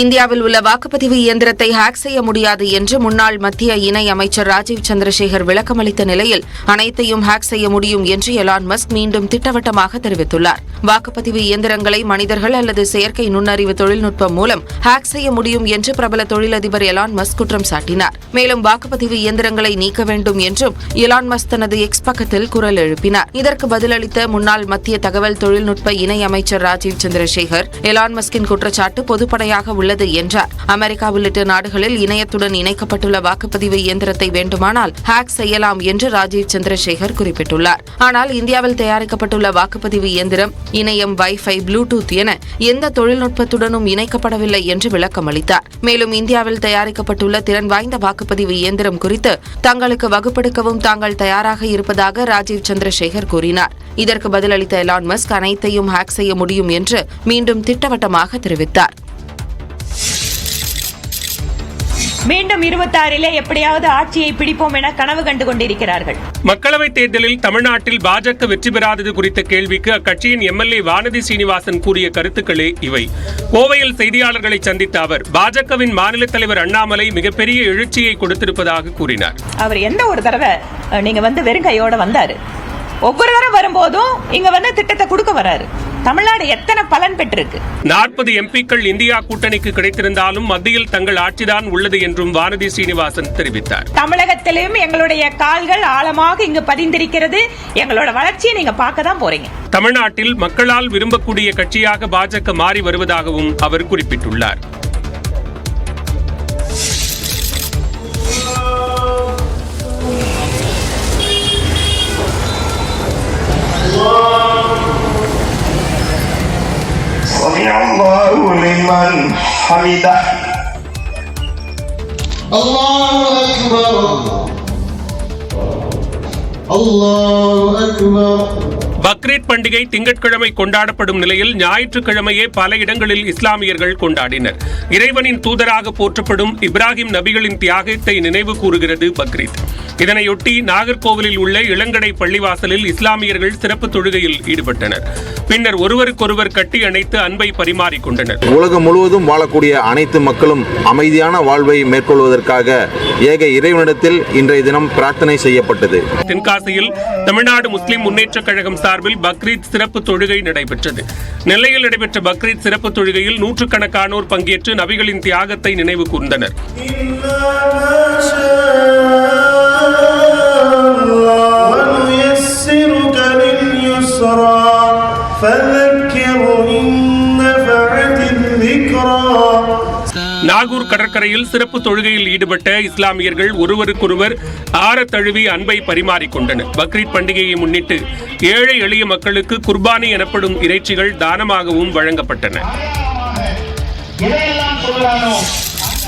இந்தியாவில் உள்ள வாக்குப்பதிவு இயந்திரத்தை ஹேக் செய்ய முடியாது என்று முன்னாள் மத்திய இணை அமைச்சர் ராஜீவ் சந்திரசேகர் விளக்கமளித்த நிலையில் அனைத்தையும் ஹேக் செய்ய முடியும் என்று எலான் மஸ்க் மீண்டும் திட்டவட்டமாக தெரிவித்துள்ளார். வாக்குப்பதிவு இயந்திரங்களை மனிதர்கள் அல்லது செயற்கை நுண்ணறிவு தொழில்நுட்பம் மூலம் ஹேக் செய்ய முடியும் என்று பிரபல தொழிலதிபர் எலான் மஸ்க் குற்றம் சாட்டினார். மேலும் வாக்குப்பதிவு இயந்திரங்களை நீக்க வேண்டும் என்றும் எலான் மஸ்க் தனது எக்ஸ் பக்கத்தில் குரல் எழுப்பினார். இதற்கு பதிலளித்த முன்னாள் மத்திய தகவல் தொழில்நுட்ப இணை அமைச்சர் ராஜீவ் சந்திரசேகர் எலான் மஸ்கின் குற்றச்சாட்டு பொதுப்படையாக உள்ளது என்றார். அமெரிக்கா உள்ளிட்ட நாடுகளில் இணையத்துடன் இணைக்கப்பட்டுள்ள வாக்குப்பதிவு இயந்திரத்தை வேண்டுமானால் ஹேக் செய்யலாம் என்று ராஜீவ் சந்திரசேகர் குறிப்பிட்டுள்ளார். ஆனால் இந்தியாவில் தயாரிக்கப்பட்டுள்ள வாக்குப்பதிவு இயந்திரம் இணையம் வைஃபை ப்ளூடூத் என எந்த தொழில்நுட்பத்துடனும் இணைக்கப்படவில்லை என்று விளக்கம் அளித்தார் மேலும் இந்தியாவில் தயாரிக்கப்பட்டுள்ள திறன் வாய்ந்த வாக்குப்பதிவு இயந்திரம் குறித்து தங்களுக்கு வகுப்பெடுக்கவும் தாங்கள் தயாராக இருப்பதாக ராஜீவ் சந்திரசேகர் கூறினார். இதற்கு பதிலளித்த எலான் மஸ்க் அனைத்தையும் ஹேக் செய்ய முடியும் என்று மீண்டும் திட்டவட்டமாக தெரிவித்தார். மீண்டும் இருபத்தாறிலே எப்படியாவது ஆட்சியை பிடிப்போம் என கனவு கண்டு கொண்டிருக்கிறார்கள். மக்களவைத் தேர்தலில் தமிழ்நாட்டில் பாஜக வெற்றி பெறாதது குறித்த கேள்விக்கு அக்கட்சியின் எம்எல்ஏ வானதி சீனிவாசன் கூறிய கருத்துக்களே இவை. கோவையில் செய்தியாளர்களை சந்தித்த அவர் பாஜகவின் மாநில தலைவர் அண்ணாமலை மிகப்பெரிய எழுச்சியை கொடுத்திருப்பதாக கூறினார். அவர் எந்த ஒரு தடவை நீங்க வந்து வெறும் கையோட வந்தாரு. ஒவ்வொரு தடவை வரும்போதும் இங்க வந்து திட்டத்தை கொடுக்க வராரு. தமிழ்நாடு எத்தனை பலன் பெற்றிருக்கு? நாற்பது எம்பிக்கள் இந்தியா கூட்டணிக்கு கிடைத்திருந்தாலும் மத்தியில் தங்கள் ஆட்சிதான் உள்ளது என்றும் வானதி சீனிவாசன் தெரிவித்தார். தமிழகத்திலும் எங்களுடைய கால்கள் ஆழமாக இங்கு பதிந்திருக்கிறது. எங்களோட வளர்ச்சியை நீங்க பார்க்க தான் போறீங்க. தமிழ்நாட்டில் மக்களால் விரும்பக்கூடிய கட்சியாக பாஜக மாறி வருவதாகவும் அவர் குறிப்பிட்டுள்ளார். سمع الله لمن حمده الله أكبر الله أكبر பக்ரீத் பண்டிகை திங்கட்கிழமை கொண்டாடப்படும் நிலையில் ஞாயிற்றுக்கிழமையே பல இடங்களில் இஸ்லாமியர்கள் கொண்டாடினர் இறைவனின் தூதராக போற்றப்படும் இப்ராஹிம் நபிகளின் தியாகத்தை நினைவு கூறுகிறது பக்ரீத் இதனையொட்டி நாகர்கோவிலில் உள்ள இளங்கடை பள்ளிவாசலில் இஸ்லாமியர்கள் சிறப்பு தொழுகையில் ஈடுபட்டனர். பின்னர் ஒருவருக்கொருவர் கட்டி அணைத்து அன்பை பரிமாறிக்கொண்டனர் உலகம் முழுவதும் வாழக்கூடிய அனைத்து மக்களும் அமைதியான வாழ்வை மேற்கொள்வதற்காக ஏக இறைவனிடத்தில் இன்றைய தினம் பிரார்த்தனை செய்யப்பட்டது. தென்காசியில் தமிழ்நாடு முஸ்லிம் முன்னேற்றக் கழகம் சார்பில் பக்ரீத் சிறப்பு தொழுகை நடைபெற்றது. நெல்லையில் நடைபெற்ற பக்ரீத் சிறப்பு தொழுகையில் நூற்றுக்கணக்கானோர் பங்கேற்று நபிகளின் தியாகத்தை நினைவு கூர்ந்தனர். நாகூர் கடற்கரையில் சிறப்பு தொழுகையில் ஈடுபட்ட இஸ்லாமியர்கள் ஒருவருக்கொருவர் ஆற தழுவி அன்பை பரிமாறிக்கொண்டனர். பக்ரீத் பண்டிகையை முன்னிட்டு ஏழை எளிய மக்களுக்கு குர்பானி எனப்படும் இறைச்சிகள் தானமாகவும் வழங்கப்பட்டன.